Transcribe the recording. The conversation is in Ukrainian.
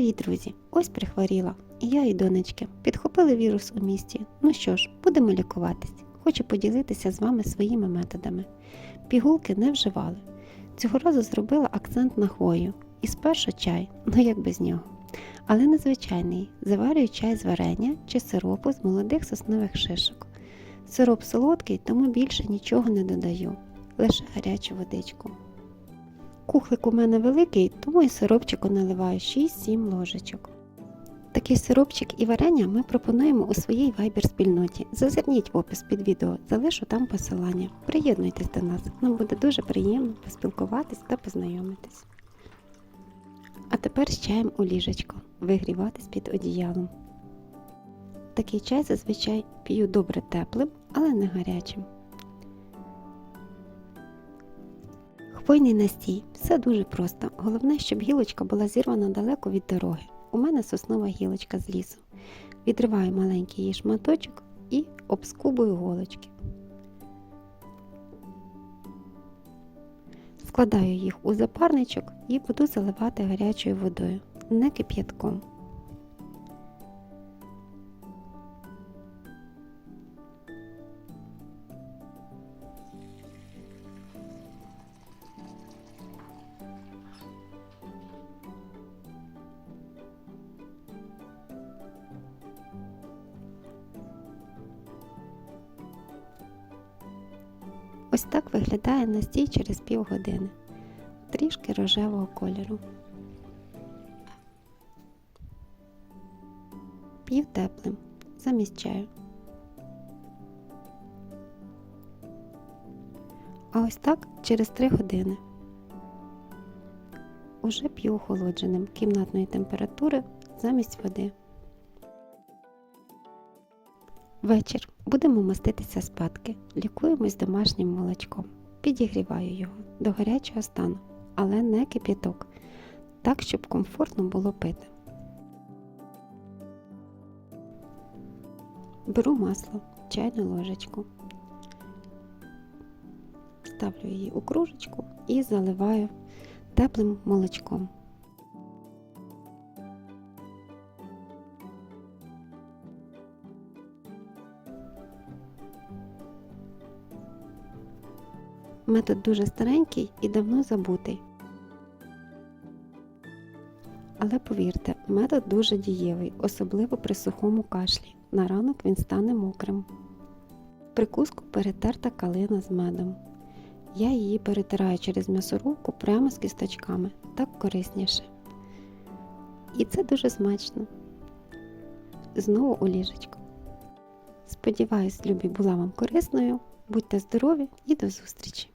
Привіт, друзі! Ось прихворіла. І я і донечки. Підхопили вірус у місті. Ну що ж, будемо лікуватись. Хочу поділитися з вами своїми методами. Пігулки не вживали. Цього разу зробила акцент на хвою. І спершу чай, ну як без нього. Але незвичайний. Заварюю чай з варення чи сиропу з молодих соснових шишок. Сироп солодкий, тому більше нічого не додаю, лише гарячу водичку. Кухлик у мене великий, тому і сиропчику наливаю 6-7 ложечок. Такий сиропчик і варення ми пропонуємо у своїй вайбер спільноті. Зазирніть в опис під відео, залишу там посилання. Приєднуйтесь до нас, нам буде дуже приємно поспілкуватись та познайомитись. А тепер з чаєм у ліжечко, вигріватись під одіялом. Такий чай зазвичай п'ю добре теплим, але не гарячим. Хвойний настій. Все дуже просто. Головне, щоб гілочка була зірвана далеко від дороги. У мене соснова гілочка з лісу. Відриваю маленький її шматочок і обскубую голочки. Складаю їх у запарничок і буду заливати гарячою водою, не кип'ятком. Ось так виглядає настій через півгодини. Трішки рожевого кольору. П'ю теплим, замість чаю. А ось так через 3 години. Уже п'ю охолодженим кімнатної температури замість води. Вечір. Будемо маститися спадки. Лікуємось домашнім молочком. Підігріваю його до гарячого стану, але не кип'яток, так, щоб комфортно було пити. Беру масло, чайну ложечку, ставлю її у кружечку і заливаю теплим молочком. Метод дуже старенький і давно забутий. Але повірте, метод дуже дієвий, особливо при сухому кашлі. На ранок він стане мокрим. В прикуску перетерта калина з медом. Я її перетираю через м'ясорубку прямо з кісточками, так корисніше. І це дуже смачно. Знову у ліжечко. Сподіваюсь, любі була вам корисною. Будьте здорові і до зустрічі!